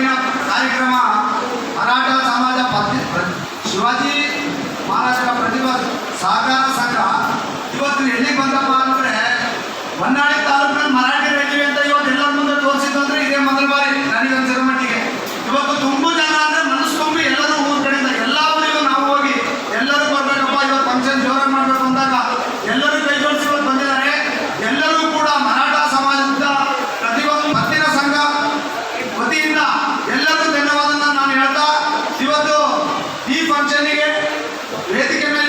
ಮಾಡಿಕೊಂಡಿನ ಕಾರ್ಯಕ್ರಮ ಮರಾಠ ಸಮಾಜ ಶಿವಾಜಿ ಮಹಾರಾಷ್ಟ್ರ ಪ್ರತಿಭಾ ಸಹಕಾರ ಸಂಘ ಇವತ್ತು ಎಲ್ಲಿಗೆ ಬಂದಪ್ಪ ಅಂದರೆ ಹೊನ್ನಾಳಿ ತಾಲೂಕು चलेंगे रेत के मेले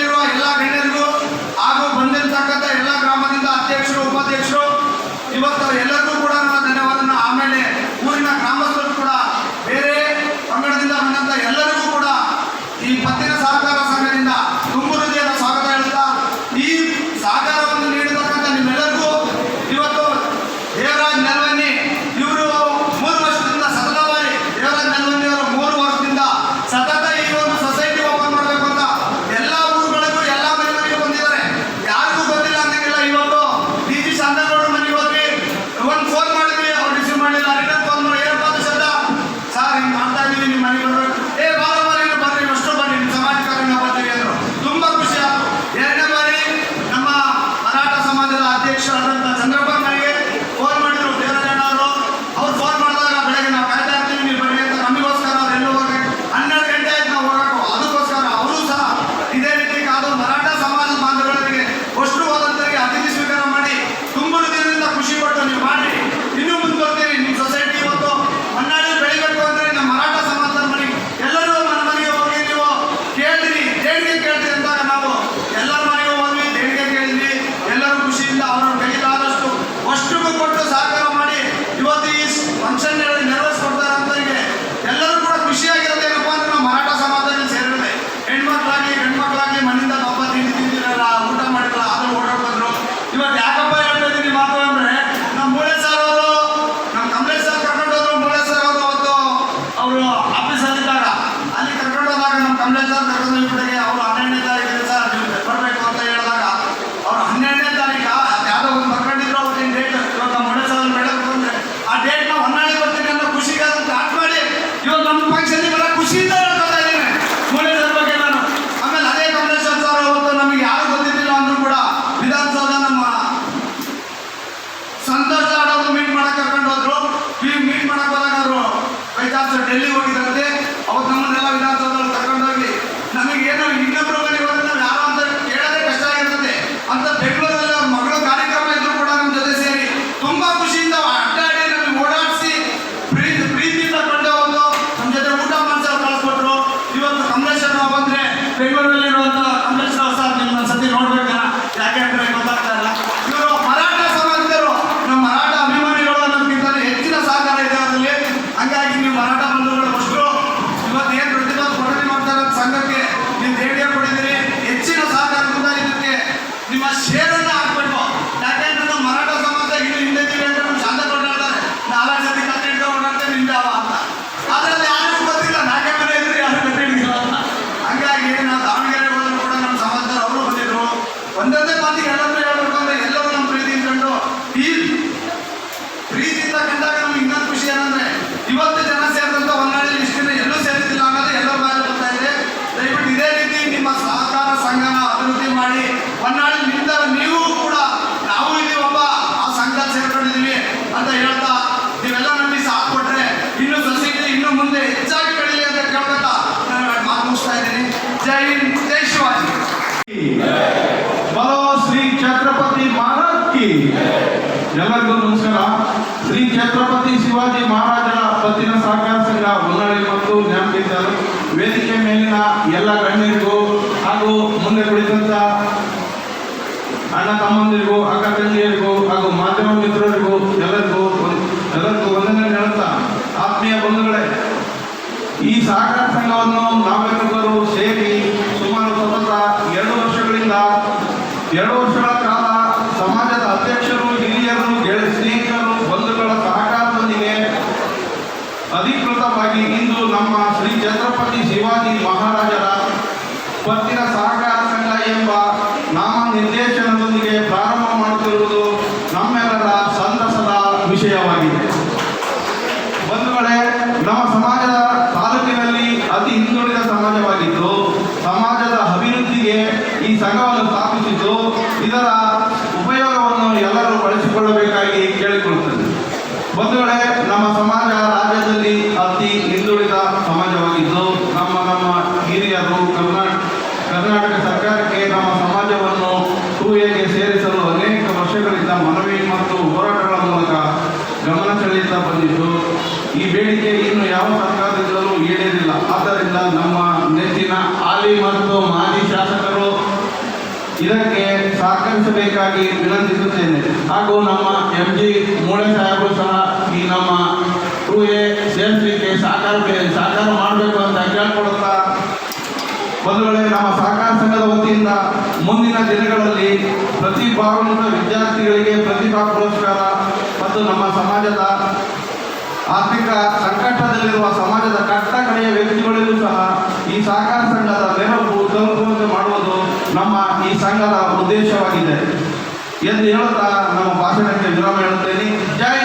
Pastor, el libro nasceram Chhatrapati Maharaj ಕಿ ಎಲ್ಲರಿಗೂ ನಮಸ್ಕಾರ. ಶ್ರೀ ಛತ್ರಪತಿ ಶಿವಾಜಿ ಮಹಾರಾಜರ ಪತ್ತಿನ ಸಹಕಾರ ಸಂಘ ಹೊನ್ನಾಳಿ ಮತ್ತು ಜ್ಞಾಪಕ ವೇದಿಕೆ ಮೇಲಿನ ಎಲ್ಲ ಗಣ್ಯರಿಗೂ ಹಾಗೂ ಮುಂದೆ ಕುಳಿತಂತ ಅಣ್ಣ ತಮ್ಮಂದಿರಿಗೂ, ಅಕ್ಕ ತಂಗಿಯರಿಗೂ ಹಾಗೂ ಮಾಧ್ಯಮ ಮಿತ್ರರಿಗೂ ಎಲ್ಲರಿಗೂ ಎಲ್ಲರಿಗೂ ವಂದನೆ ಹೇಳುತ್ತಾ. ಆತ್ಮೀಯ ಬಂಧುಗಳೇ, ಈ ಸಹಕಾರ ಸಂಘವನ್ನು ನಾವೆಲ್ಲರೂ ಸೇರಿ ನಾಮ ನಿರ್ದೇಶನದೊಂದಿಗೆ ಪ್ರಾರಂಭ ಮಾಡುತ್ತಿರುವುದು ನಮ್ಮೆಲ್ಲರ ಸಂತಸದ ವಿಷಯವಾಗಿದೆ. ಬಂಧುಗಳೇ, ನಮ್ಮ ಸಮಾಜದ ತಾಲೂಕಿನಲ್ಲಿ ಅತಿ ಹಿಂದುಳಿದ ಸಮಾಜವಾಗಿದ್ದು, ಸಮಾಜದ ಅಭಿವೃದ್ಧಿಗೆ ಈ ಸಂಘ ಈ ಬೇಡಿಕೆ ಇನ್ನು ಯಾವ ಸರ್ಕಾರದಿಂದಲೂ ಈಡೇರಿಲ್ಲ. ಆದ್ದರಿಂದ ನಮ್ಮ ನೆಚ್ಚಿನ ಹಾಲಿ ಮತ್ತು ಮಾಜಿ ಶಾಸಕರು ಇದಕ್ಕೆ ಸಹಕರಿಸಬೇಕಾಗಿ ವಿನಂತಿಸುತ್ತೇನೆ. ಹಾಗೂ ನಮ್ಮ ಎಂ ಜಿ ಮೂಳೆ ಸಾಹೇಬರು ಸಹ ಈ ನಮ್ಮ ಟೂ ಎ ಸೇರಿಸಲಿಕ್ಕೆ ಸಹಕಾರ ಸಹಕಾರ ಮಾಡಬೇಕು ಅಂತ ಕೇಳ್ಕೊಡುತ್ತಾ ವೇಳೆ ನಮ್ಮ ಸಹಕಾರ ಸಂಘದ ವತಿಯಿಂದ ಮುಂದಿನ ದಿನಗಳಲ್ಲಿ ಪ್ರತಿಭಾವಂತ ವಿದ್ಯಾರ್ಥಿಗಳಿಗೆ ಪ್ರತಿಭಾ ಪುರಸ್ಕಾರ ಮತ್ತು ನಮ್ಮ ಸಮಾಜದ ಆರ್ಥಿಕ ಸಂಕಟದಲ್ಲಿರುವ ಸಮಾಜದ ಕಟ್ಟ ಕಡೆಯ ವ್ಯಕ್ತಿಗಳಿಗೂ ಸಹ ಈ ಸಹಕಾರ ಸಂಘದ ನೆರವು ತಲುಪುವಂತೆ ಮಾಡುವುದು ನಮ್ಮ ಈ ಸಂಘದ ಉದ್ದೇಶವಾಗಿದೆ. ಎಂದು ಹೇಳುತ್ತಾ ನಮ್ಮ ಭಾಷಣಕ್ಕೆ ವಿರಾಮ ಹೇಳುತ್ತೇನೆ. ಜೈ